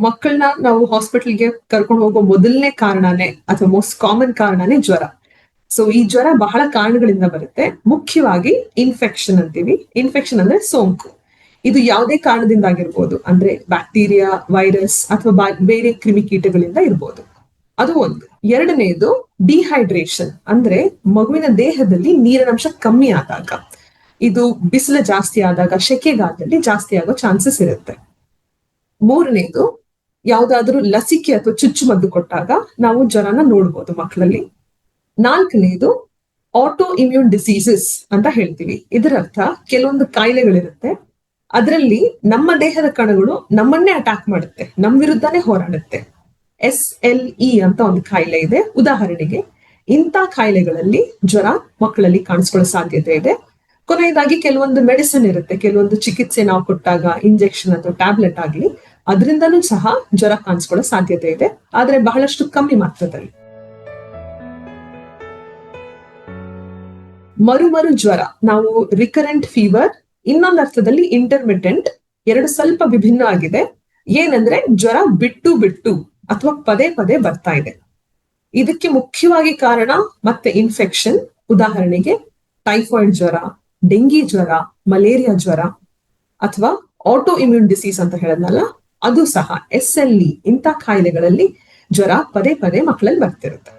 ಮಕ್ಕಳನ್ನ ನಾವು ಹಾಸ್ಪಿಟಲ್ಗೆ ಕರ್ಕೊಂಡು ಹೋಗೋ ಮೊದಲನೇ ಕಾರಣನೇ ಅಥವಾ ಮೋಸ್ಟ್ ಕಾಮನ್ ಕಾರಣನೇ ಜ್ವರ. ಸೊ ಈ ಜ್ವರ ಬಹಳ ಕಾರಣಗಳಿಂದ ಬರುತ್ತೆ. ಮುಖ್ಯವಾಗಿ ಇನ್ಫೆಕ್ಷನ್ ಅಂತೀವಿ. ಇನ್ಫೆಕ್ಷನ್ ಅಂದ್ರೆ ಸೋಂಕು. ಇದು ಯಾವುದೇ ಕಾರಣದಿಂದ ಆಗಿರ್ಬೋದು ಅಂದ್ರೆ ಬ್ಯಾಕ್ಟೀರಿಯಾ ವೈರಸ್ ಅಥವಾ ಬೇರೆ ಕ್ರಿಮಿಕೀಟಗಳಿಂದ ಇರ್ಬೋದು. ಅದು ಒಂದು. ಎರಡನೆಯದು ಡಿಹೈಡ್ರೇಷನ್ ಅಂದ್ರೆ ಮಗುವಿನ ದೇಹದಲ್ಲಿ ನೀರಿನ ಅಂಶ ಕಮ್ಮಿ ಆದಾಗ. ಇದು ಬಿಸಿಲು ಜಾಸ್ತಿ ಆದಾಗ, ಸೆಕೆಗಾಲದಲ್ಲಿ ಜಾಸ್ತಿ ಆಗೋ ಚಾನ್ಸಸ್ ಇರುತ್ತೆ. ಮೂರನೇದು ಯಾವ್ದಾದ್ರು ಲಸಿಕೆ ಅಥವಾ ಚುಚ್ಚುಮದ್ದು ಕೊಟ್ಟಾಗ ನಾವು ಜ್ವರನ ನೋಡ್ಬೋದು ಮಕ್ಕಳಲ್ಲಿ. ನಾಲ್ಕನೇದು ಆಟೋ ಇಮ್ಯೂನ್ ಡಿಸೀಸಸ್ ಅಂತ ಹೇಳ್ತೀವಿ. ಇದರರ್ಥ ಕೆಲವೊಂದು ಕಾಯಿಲೆಗಳಿರುತ್ತೆ. ಅದರಲ್ಲಿ ನಮ್ಮ ದೇಹದ ಕಣಗಳು ನಮ್ಮನ್ನೇ ಅಟ್ಯಾಕ್ ಮಾಡುತ್ತೆ. ನಮ್ಮ ವಿರುದ್ಧನೇ ಹೋರಾಡುತ್ತೆ. ಎಸ್ ಎಲ್ ಇ ಅಂತ ಒಂದು ಕಾಯಿಲೆ ಇದೆ. ಉದಾಹರಣೆಗೆ ಇಂಥ ಕಾಯಿಲೆಗಳಲ್ಲಿ ಜ್ವರ ಮಕ್ಕಳಲ್ಲಿ ಕಾಣಿಸ್ಕೊಳ್ಳೋ ಸಾಧ್ಯತೆ ಇದೆ. ಕೊನೆಯದಾಗಿ ಕೆಲವೊಂದು ಮೆಡಿಸಿನ್ ಇರುತ್ತೆ. ಕೆಲವೊಂದು ಚಿಕಿತ್ಸೆ ನಾವು ಕೊಟ್ಟಾಗ ಇಂಜೆಕ್ಷನ್ ಅಥವಾ ಟ್ಯಾಬ್ಲೆಟ್ ಆಗ್ಲಿ. ಅದರಿಂದನೂ ಸಹ ಜ್ವರ ಕಾಣಿಸ್ಕೊಳ್ಳೋ ಸಾಧ್ಯತೆ ಇದೆ, ಆದ್ರೆ ಬಹಳಷ್ಟು ಕಮ್ಮಿ ಮಾತ್ರದಲ್ಲಿ. ಮರುಮರು ಮರು ಜ್ವರ, ನಾವು ರಿಕರೆಂಟ್ ಫೀವರ್ ಇನ್ನೊಂದು ಅರ್ಥದಲ್ಲಿ ಇಂಟರ್ಮಿಟೆಂಟ್ ಎರಡು ಸ್ವಲ್ಪ ವಿಭಿನ್ನ ಆಗಿದೆ. ಏನಂದ್ರೆ ಜ್ವರ ಬಿಟ್ಟು ಬಿಟ್ಟು ಅಥವಾ ಪದೇ ಪದೇ ಬರ್ತಾ ಇದೆ. ಇದಕ್ಕೆ ಮುಖ್ಯವಾಗಿ ಕಾರಣ ಮತ್ತೆ ಇನ್ಫೆಕ್ಷನ್ ಉದಾಹರಣೆಗೆ ಟೈಫಾಯ್ಡ್ ಜ್ವರ ಡೆಂಗಿ ಜ್ವರ ಮಲೇರಿಯಾ ಜ್ವರ ಅಥವಾ ಆಟೋ ಇಮ್ಯೂನ್ ಡಿಸೀಸ್ ಅಂತ ಹೇಳದ್ನಲ್ಲ ಅದು ಸಹ ಎಸ್ ಎಲ್ ಇ ಇಂಥ ಕಾಯಿಲೆಗಳಲ್ಲಿ ಜ್ವರ ಪದೇ ಪದೇ ಮಕ್ಕಳಲ್ಲಿ ಬರ್ತಿರುತ್ತೆ.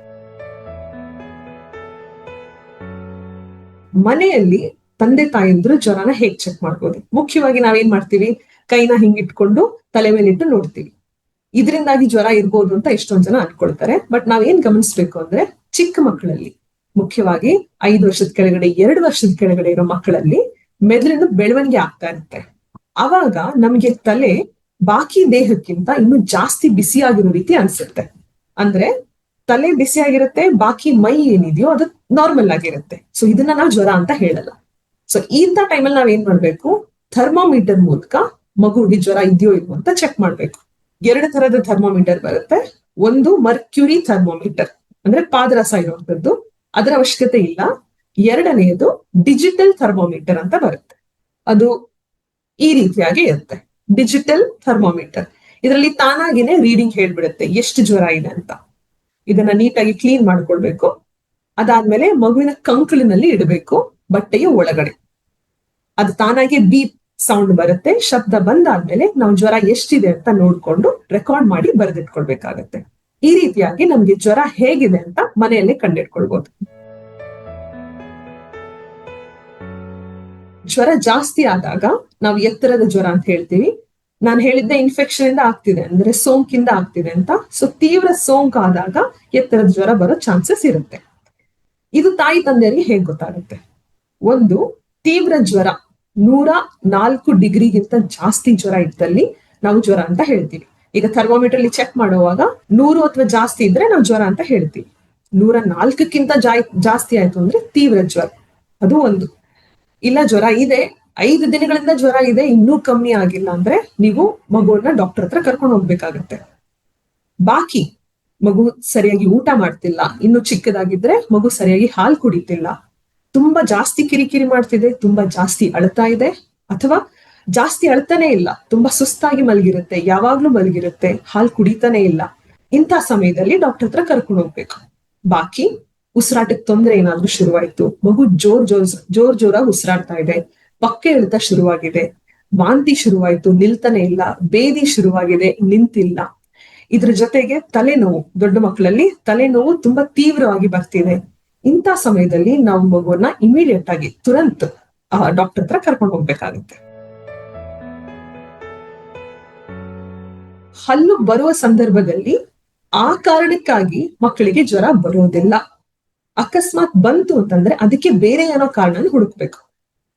ಮನೆಯಲ್ಲಿ ತಂದೆ ತಾಯಂದ್ರು ಜ್ವರನ ಹೇಗ್ ಚೆಕ್ ಮಾಡ್ಬೋದು? ಮುಖ್ಯವಾಗಿ ನಾವೇನ್ ಮಾಡ್ತೀವಿ? ಕೈನ ಹಿಂಗಿಟ್ಕೊಂಡು ತಲೆ ಮೇಲಿಟ್ಟು ನೋಡ್ತೀವಿ. ಇದರಿಂದಾಗಿ ಜ್ವರ ಇರ್ಬೋದು ಅಂತ ಎಷ್ಟೊಂದ್ ಜನ ಅನ್ಕೊಳ್ತಾರೆ. ಬಟ್ ನಾವೇನ್ ಗಮನಿಸ್ಬೇಕು ಅಂದ್ರೆ ಚಿಕ್ಕ ಮಕ್ಕಳಲ್ಲಿ, ಮುಖ್ಯವಾಗಿ ಐದು ವರ್ಷದ ಕೆಳಗಡೆ, ಎರಡು ವರ್ಷದ ಕೆಳಗಡೆ ಇರೋ ಮಕ್ಕಳಲ್ಲಿ ಮೆದುಳಿನ ಬೆಳವಣಿಗೆ ಆಗ್ತಾ ಇರುತ್ತೆ. ಅವಾಗ ನಮ್ಗೆ ತಲೆ ಬಾಕಿ ದೇಹಕ್ಕಿಂತ ಇನ್ನು ಜಾಸ್ತಿ ಬಿಸಿಯಾಗಿರೋ ರೀತಿ ಅನ್ಸುತ್ತೆ. ಅಂದ್ರೆ ತಲೆ ಬಿಸಿಯಾಗಿರುತ್ತೆ ಬಾಕಿ ಮೈ ಏನಿದೆಯೋ ಅದು ನಾರ್ಮಲ್ ಆಗಿರುತ್ತೆ. ಸೊ ಇದನ್ನ ನಾವು ಜ್ವರ ಅಂತ ಹೇಳಲ್ಲ. ಸೊ ಇಂಥ ಟೈಮಲ್ಲಿ ನಾವ್ ಏನ್ ಮಾಡ್ಬೇಕು? ಥರ್ಮೋಮೀಟರ್ ಮೂಲಕ ಮಗುವಿಗೆ ಜ್ವರ ಇದೆಯೋ ಇಲ್ವೋ ಅಂತ ಚೆಕ್ ಮಾಡ್ಬೇಕು. ಎರಡು ತರದ ಥರ್ಮೋಮೀಟರ್ ಬರುತ್ತೆ. ಒಂದು ಮರ್ಕ್ಯೂರಿ ಥರ್ಮೋಮೀಟರ್ ಅಂದ್ರೆ ಪಾದರಸ ಇರುವಂತದ್ದು ಅದರ ಅವಶ್ಯಕತೆ ಇಲ್ಲ. ಎರಡನೆಯದು ಡಿಜಿಟಲ್ ಥರ್ಮೋಮೀಟರ್ ಅಂತ ಬರುತ್ತೆ. ಅದು ಈ ರೀತಿಯಾಗಿ ಇರುತ್ತೆ. ಡಿಜಿಟಲ್ ಥರ್ಮೋಮೀಟರ್ ಇದರಲ್ಲಿ ತಾನಾಗಿನೇ ರೀಡಿಂಗ್ ಹೇಳ್ಬಿಡುತ್ತೆ. ಎಷ್ಟು ಜ್ವರ ಇದೆ ಅಂತ. ಇದನ್ನ ನೀಟಾಗಿ ಕ್ಲೀನ್ ಮಾಡ್ಕೊಳ್ಬೇಕು. ಅದಾದ್ಮೇಲೆ ಮಗುವಿನ ಕಂಕುಳಿನಲ್ಲಿ ಇಡಬೇಕು, ಬಟ್ಟೆಯ ಒಳಗಡೆ. ಅದು ತಾನಾಗೆ ಬೀಪ್ ಸೌಂಡ್ ಬರುತ್ತೆ. ಶಬ್ದ ಬಂದಾದ್ಮೇಲೆ ನಾವು ಜ್ವರ ಎಷ್ಟಿದೆ ಅಂತ ನೋಡ್ಕೊಂಡು ರೆಕಾರ್ಡ್ ಮಾಡಿ ಬರೆದಿಟ್ಕೊಳ್ಬೇಕಾಗತ್ತೆ. ಈ ರೀತಿಯಾಗಿ ನಮ್ಗೆ ಜ್ವರ ಹೇಗಿದೆ ಅಂತ ಮನೆಯಲ್ಲೇ ಕಂಡಿಡ್ಕೊಳ್ಬಹುದು ಜ್ವರ ಜಾಸ್ತಿ ಆದಾಗ ನಾವು ಎತ್ತರದ ಜ್ವರ ಅಂತ ಹೇಳ್ತೀವಿ. ನಾನು ಹೇಳಿದ್ದೆ ಇನ್ಫೆಕ್ಷನ್ ಇಂದ ಆಗ್ತಿದೆ ಅಂದ್ರೆ ಸೋಂಕಿಂದ ಆಗ್ತಿದೆ ಅಂತ. ಸೊ ತೀವ್ರ ಸೋಂಕು ಆದಾಗ ಎತ್ತರದ ಜ್ವರ ಬರೋ ಚಾನ್ಸಸ್ ಇರುತ್ತೆ. ಇದು ತಾಯಿ ತಂದೆಯರಿಗೆ ಹೇಗ್ ಗೊತ್ತಾಗುತ್ತೆ? ಒಂದು, ತೀವ್ರ ಜ್ವರ ನೂರ ನಾಲ್ಕು ಡಿಗ್ರಿಗಿಂತ ಜಾಸ್ತಿ ಜ್ವರ ಇದ್ದಲ್ಲಿ ನಾವು ಜ್ವರ ಅಂತ ಹೇಳ್ತೀವಿ. ಈಗ ಥರ್ಮೋಮೀಟರ್ ಅಲ್ಲಿ ಚೆಕ್ ಮಾಡುವಾಗ ನೂರು ಅಥವಾ ಜಾಸ್ತಿ ಇದ್ರೆ ನಾವು ಜ್ವರ ಅಂತ ಹೇಳ್ತೀವಿ. ನೂರ ನಾಲ್ಕಕ್ಕಿಂತ ಜಾಸ್ತಿ ಆಯ್ತು ಅಂದ್ರೆ ತೀವ್ರ ಜ್ವರ. ಅದು ಒಂದು. ಇಲ್ಲ, ಜ್ವರ ಇದೆ. ಐದು ದಿನಗಳಿಂದ ಜ್ವರ ಇದೆ, ಇನ್ನೂ ಕಮ್ಮಿ ಆಗಿಲ್ಲ ಅಂದ್ರೆ ನೀವು ಮಗುವನ್ನ ಡಾಕ್ಟರ್ ಹತ್ರ ಕರ್ಕೊಂಡು ಹೋಗ್ಬೇಕಾಗತ್ತೆ. ಬಾಕಿ, ಮಗು ಸರಿಯಾಗಿ ಊಟ ಮಾಡ್ತಿಲ್ಲ, ಇನ್ನು ಚಿಕ್ಕದಾಗಿದ್ರೆ ಮಗು ಸರಿಯಾಗಿ ಹಾಲು ಕುಡಿತಿಲ್ಲ. ತುಂಬಾ ಜಾಸ್ತಿ ಕಿರಿಕಿರಿ ಮಾಡ್ತಿದೆ, ತುಂಬಾ ಜಾಸ್ತಿ ಅಳ್ತಾ ಇದೆ, ಅಥವಾ ಜಾಸ್ತಿ ಅಳ್ತಾನೆ ಇಲ್ಲ, ತುಂಬಾ ಸುಸ್ತಾಗಿ ಮಲಗಿರುತ್ತೆ, ಯಾವಾಗ್ಲೂ ಮಲಗಿರುತ್ತೆ, ಹಾಲು ಕುಡಿತಾನೆ ಇಲ್ಲ. ಇಂಥ ಸಮಯದಲ್ಲಿ ಡಾಕ್ಟರ್ ಹತ್ರ ಕರ್ಕೊಂಡು ಹೋಗ್ಬೇಕು. ಬಾಕಿ ಉಸಿರಾಟಕ್ಕೆ ತೊಂದರೆ ಏನಾದ್ರೂ ಶುರುವಾಯ್ತು. ಮಗು ಜೋರ್ ಜೋರ್ ಜೋರ್ ಜೋರಾಗಿ ಉಸಿರಾಡ್ತಾ ಇದೆ. ಪಕ್ಕೆ ಇಳಿತ ಶುರುವಾಗಿದೆ. ವಾಂತಿ ಶುರುವಾಯ್ತು, ನಿಲ್ತಾನೆ ಇಲ್ಲ. ಬೇದಿ ಶುರುವಾಗಿದೆ, ನಿಂತಿಲ್ಲ. ಇದ್ರ ಜೊತೆಗೆ ತಲೆನೋವು. ದೊಡ್ಡ ಮಕ್ಕಳಲ್ಲಿ ತಲೆನೋವು ತುಂಬಾ ತೀವ್ರವಾಗಿ ಬರ್ತಿದೆ. ಇಂಥ ಸಮಯದಲ್ಲಿ ನಾವು ಮಗುವನ್ನ ಇಮಿಡಿಯೇಟ್ ಆಗಿ ತುರಂತ್ ಡಾಕ್ಟರ್ ಹತ್ರ ಕರ್ಕೊಂಡು ಹೋಗ್ಬೇಕಾಗುತ್ತೆ. ಹಲ್ಲು ಬರುವ ಸಂದರ್ಭದಲ್ಲಿ ಆ ಕಾರಣಕ್ಕಾಗಿ ಮಕ್ಕಳಿಗೆ ಜ್ವರ ಬರೋದಿಲ್ಲ. ಅಕಸ್ಮಾತ್ ಬಂತು ಅಂತಂದ್ರೆ ಅದಕ್ಕೆ ಬೇರೆ ಏನೋ ಕಾರಣ ಹುಡುಕ್ಬೇಕು.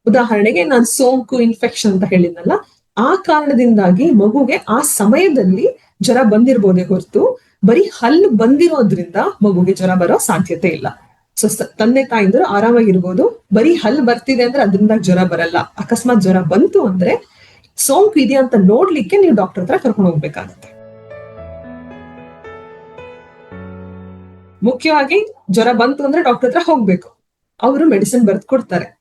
ಉದಾಹರಣೆಗೆ ನಾನು ಸೋಂಕು ಇನ್ಫೆಕ್ಷನ್ ಅಂತ ಹೇಳಿದ್ನಲ್ಲ, ಆ ಕಾರಣದಿಂದಾಗಿ ಮಗುಗೆ ಆ ಸಮಯದಲ್ಲಿ ಜ್ವರ ಬಂದಿರ್ಬೋದೇ ಹೊರತು ಬರೀ ಹಲ್ಲು ಬಂದಿರೋದ್ರಿಂದ ಮಗುಗೆ ಜ್ವರ ಬರೋ ಸಾಧ್ಯತೆ ಇಲ್ಲ. ಸೊ, ತಂದೆ ತಾಯಿಂದರು ಆರಾಮಾಗಿರ್ಬೋದು, ಬರೀ ಹಲ್ಲು ಬರ್ತಿದೆ ಅಂದ್ರೆ ಅದರಿಂದ ಜ್ವರ ಬರಲ್ಲ. ಅಕಸ್ಮಾತ್ ಜ್ವರ ಬಂತು ಅಂದ್ರೆ ಸೋಂಕು ಇದೆಯಾ ಅಂತ ನೋಡ್ಲಿಕ್ಕೆ ನೀವು ಡಾಕ್ಟರ್ ಹತ್ರ ಕರ್ಕೊಂಡು ಹೋಗ್ಬೇಕಾಗತ್ತೆ. ಮುಖ್ಯವಾಗಿ ಜ್ವರ ಬಂತು ಅಂದ್ರೆ ಡಾಕ್ಟರ್ ಹತ್ರ ಹೋಗ್ಬೇಕು. ಅವರು ಮೆಡಿಸಿನ್ ಬರ್ದು ಕೊಡ್ತಾರೆ.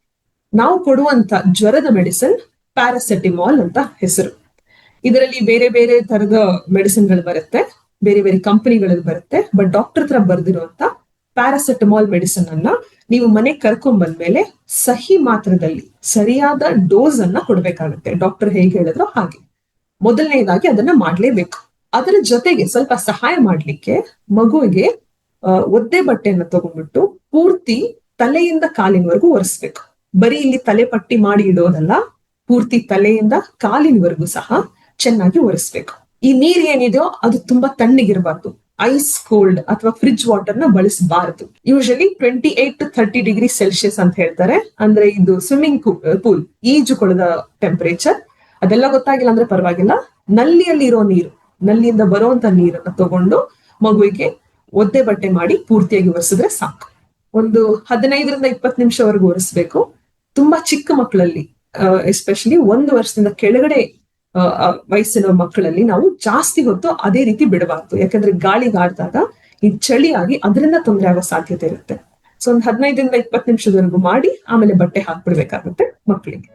ನಾವು ಕೊಡುವಂತ ಜ್ವರದ ಮೆಡಿಸಿನ್ ಪ್ಯಾರಾಸೆಟಿಮಾಲ್ ಅಂತ ಹೆಸರು. ಇದರಲ್ಲಿ ಬೇರೆ ಬೇರೆ ತರದ ಮೆಡಿಸಿನ್ಗಳು ಬರುತ್ತೆ. ಬೇರೆ ಬೇರೆ ಕಂಪನಿಗಳಲ್ಲಿ ಬರುತ್ತೆ. ಬಟ್ ಡಾಕ್ಟರ್ ಹತ್ರ ಬರ್ದಿರುವಂತ ಪ್ಯಾರಾಸೆಟಮಾಲ್ ಮೆಡಿಸಿನ್ ಅನ್ನ ನೀವು ಮನೆಗೆ ಕರ್ಕೊಂಡ್ ಬಂದ್ಮೇಲೆ ಸಹಿ ಮಾತ್ರದಲ್ಲಿ ಸರಿಯಾದ ಡೋಸ್ ಅನ್ನ ಕೊಡ್ಬೇಕಾಗುತ್ತೆ. ಡಾಕ್ಟರ್ ಹೇಗೆ ಹೇಳಿದ್ರು ಹಾಗೆ. ಮೊದಲನೇದಾಗಿ ಅದನ್ನ ಮಾಡ್ಲೇಬೇಕು. ಅದರ ಜೊತೆಗೆ ಸ್ವಲ್ಪ ಸಹಾಯ ಮಾಡ್ಲಿಕ್ಕೆ ಮಗುವಿಗೆ ಒದ್ದೆ ಬಟ್ಟೆಯನ್ನ ತಗೊಂಡ್ಬಿಟ್ಟು ಪೂರ್ತಿ ತಲೆಯಿಂದ ಕಾಲಿನವರೆಗೂ ಒರೆಸ್ಬೇಕು. ಬರೀ ಇಲ್ಲಿ ತಲೆ ಪಟ್ಟಿ ಮಾಡಿ ಇಡೋದಲ್ಲ, ಪೂರ್ತಿ ತಲೆಯಿಂದ ಕಾಲಿನವರೆಗೂ ಸಹ ಚೆನ್ನಾಗಿ ಒರೆಸ್ಬೇಕು. ಈ ನೀರ್ ಏನಿದೆಯೋ ಅದು ತುಂಬಾ ತಣ್ಣಗಿರಬಾರ್ದು. ಐಸ್ ಕೋಲ್ಡ್ ಅಥವಾ ಫ್ರಿಡ್ಜ್ ವಾಟರ್ನ ಬಳಸಬಾರದು. Usually twenty eight to thirty degree celsius ಅಂತ ಹೇಳ್ತಾರೆ. ಅಂದ್ರೆ ಇದು ಸ್ವಿಮ್ಮಿಂಗ್ ಪೂಲ್ ಈಜು ಕೊಳದ ಟೆಂಪರೇಚರ್ ಅದೆಲ್ಲ ಗೊತ್ತಾಗಿಲ್ಲ ಅಂದ್ರೆ ಪರವಾಗಿಲ್ಲ. ನಲ್ಲಿಯಲ್ಲಿ ಇರೋ ನೀರು, ನಲ್ಲಿಯಿಂದ ಬರುವಂತ ನೀರನ್ನ ತಗೊಂಡು ಮಗುವಿಗೆ ಒದ್ದೆ ಬಟ್ಟೆ ಮಾಡಿ ಪೂರ್ತಿಯಾಗಿ ಒರೆಸಿದ್ರೆ ಸಾಕು. ಒಂದು ಹದಿನೈದರಿಂದ ಇಪ್ಪತ್ತು ನಿಮಿಷವರೆಗೂ ಒರೆಸ್ಬೇಕು. ತುಂಬಾ ಚಿಕ್ಕ ಮಕ್ಕಳಲ್ಲಿ ಎಸ್ಪೆಷಲಿ ಒಂದು ವರ್ಷದಿಂದ ಕೆಳಗಡೆ ವಯಸ್ಸಿನ ಮಕ್ಕಳಲ್ಲಿ ನಾವು ಜಾಸ್ತಿ ಹೊತ್ತು ಅದೇ ರೀತಿ ಬಿಡಬಾರ್ದು. ಯಾಕಂದ್ರೆ ಗಾಳಿ ಗಾಡ್ದಾಗ ಈ ಚಳಿಯಾಗಿ ಅದರಿಂದ ತೊಂದರೆ ಆಗೋ ಸಾಧ್ಯತೆ ಇರುತ್ತೆ. ಸೊ ಒಂದು ಹದಿನೈದರಿಂದ ಇಪ್ಪತ್ತು ನಿಮಿಷದವರೆಗೂ ಮಾಡಿ, ಆಮೇಲೆ ಬಟ್ಟೆ ಹಾಕ್ಬಿಡ್ಬೇಕಾಗುತ್ತೆ ಮಕ್ಕಳಿಗೆ.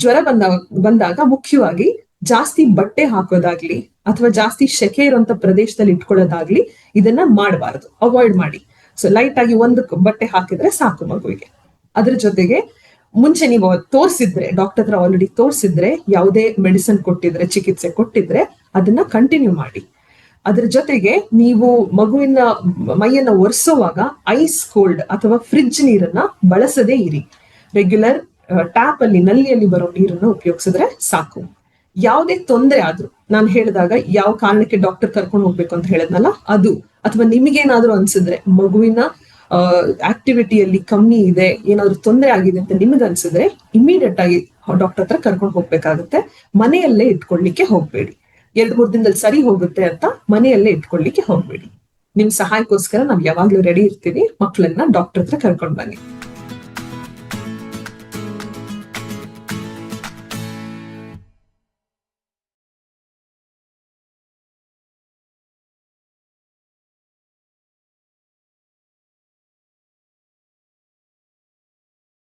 ಜ್ವರ ಬಂದ ಬಂದಾಗ ಮುಖ್ಯವಾಗಿ ಜಾಸ್ತಿ ಬಟ್ಟೆ ಹಾಕೋದಾಗ್ಲಿ ಅಥವಾ ಜಾಸ್ತಿ ಶೆಕೆ ಇರುವಂತ ಪ್ರದೇಶದಲ್ಲಿ ಇಟ್ಕೊಳ್ಳೋದಾಗ್ಲಿ ಇದನ್ನ ಮಾಡಬಾರದು. ಅವಾಯ್ಡ್ ಮಾಡಿ. ಸೊ ಲೈಟ್ ಆಗಿ ಒಂದು ಬಟ್ಟೆ ಹಾಕಿದ್ರೆ ಸಾಕು ಮಗುವಿಗೆ. ಅದ್ರ ಜೊತೆಗೆ ಮುಂಚೆ ನೀವು ತೋರಿಸಿದ್ರೆ ಡಾಕ್ಟರ್ ಹತ್ರ ಆಲ್ರೆಡಿ ತೋರಿಸಿದ್ರೆ, ಯಾವುದೇ ಮೆಡಿಸಿನ್ ಕೊಟ್ಟಿದ್ರೆ, ಚಿಕಿತ್ಸೆ ಕೊಟ್ಟಿದ್ರೆ ಅದನ್ನ ಕಂಟಿನ್ಯೂ ಮಾಡಿ. ಅದ್ರ ಜೊತೆಗೆ ನೀವು ಮಗುವಿನ ಮೈಯನ್ನ ಒರೆಸುವಾಗ ಐಸ್ ಕೋಲ್ಡ್ ಅಥವಾ ಫ್ರಿಡ್ಜ್ ನೀರನ್ನ ಬಳಸದೇ ಇರಿ. ರೆಗ್ಯುಲರ್ ಟ್ಯಾಪ್ ಅಲ್ಲಿ, ನಲ್ಲಿಯಲ್ಲಿ ಬರೋ ನೀರನ್ನ ಉಪಯೋಗಿಸಿದ್ರೆ ಸಾಕು. ಯಾವುದೇ ತೊಂದರೆ ಆದ್ರೂ ನಾನು ಹೇಳಿದಾಗ ಯಾವ ಕಾರಣಕ್ಕೆ ಡಾಕ್ಟರ್ ಕರ್ಕೊಂಡು ಹೋಗ್ಬೇಕು ಅಂತ ಹೇಳದ್ನಲ್ಲ ಅದು. ಅಥವಾ ನಿಮಗೇನಾದ್ರೂ ಅನ್ಸಿದ್ರೆ ಮಗುವಿನ ಆಕ್ಟಿವಿಟಿಯಲ್ಲಿ ಕಮ್ಮಿ ಇದೆ, ಏನಾದ್ರೂ ತೊಂದರೆ ಆಗಿದೆ ಅಂತ ನಿಮ್ಗೆ ಅನ್ಸಿದ್ರೆ ಇಮಿಡಿಯೇಟ್ ಆಗಿ ಡಾಕ್ಟರ್ ಹತ್ರ ಕರ್ಕೊಂಡು ಹೋಗ್ಬೇಕಾಗುತ್ತೆ. ಮನೆಯಲ್ಲೇ ಇಟ್ಕೊಳ್ಳಿಕ್ಕೆ ಹೋಗ್ಬೇಡಿ. ಎರಡ್ ಮೂರ್ ದಿನದಲ್ಲಿ ಸರಿ ಹೋಗುತ್ತೆ ಅಂತ ಮನೆಯಲ್ಲೇ ಇಟ್ಕೊಳ್ಳಿಕ್ಕೆ ಹೋಗ್ಬೇಡಿ. ನಿಮ್ ಸಹಾಯಕ್ಕೋಸ್ಕರ ನಾವ್ ಯಾವಾಗ್ಲೂ ರೆಡಿ ಇರ್ತೀವಿ. ಮಕ್ಕಳನ್ನ ಡಾಕ್ಟರ್ ಹತ್ರ ಕರ್ಕೊಂಡ್ ಬನ್ನಿ.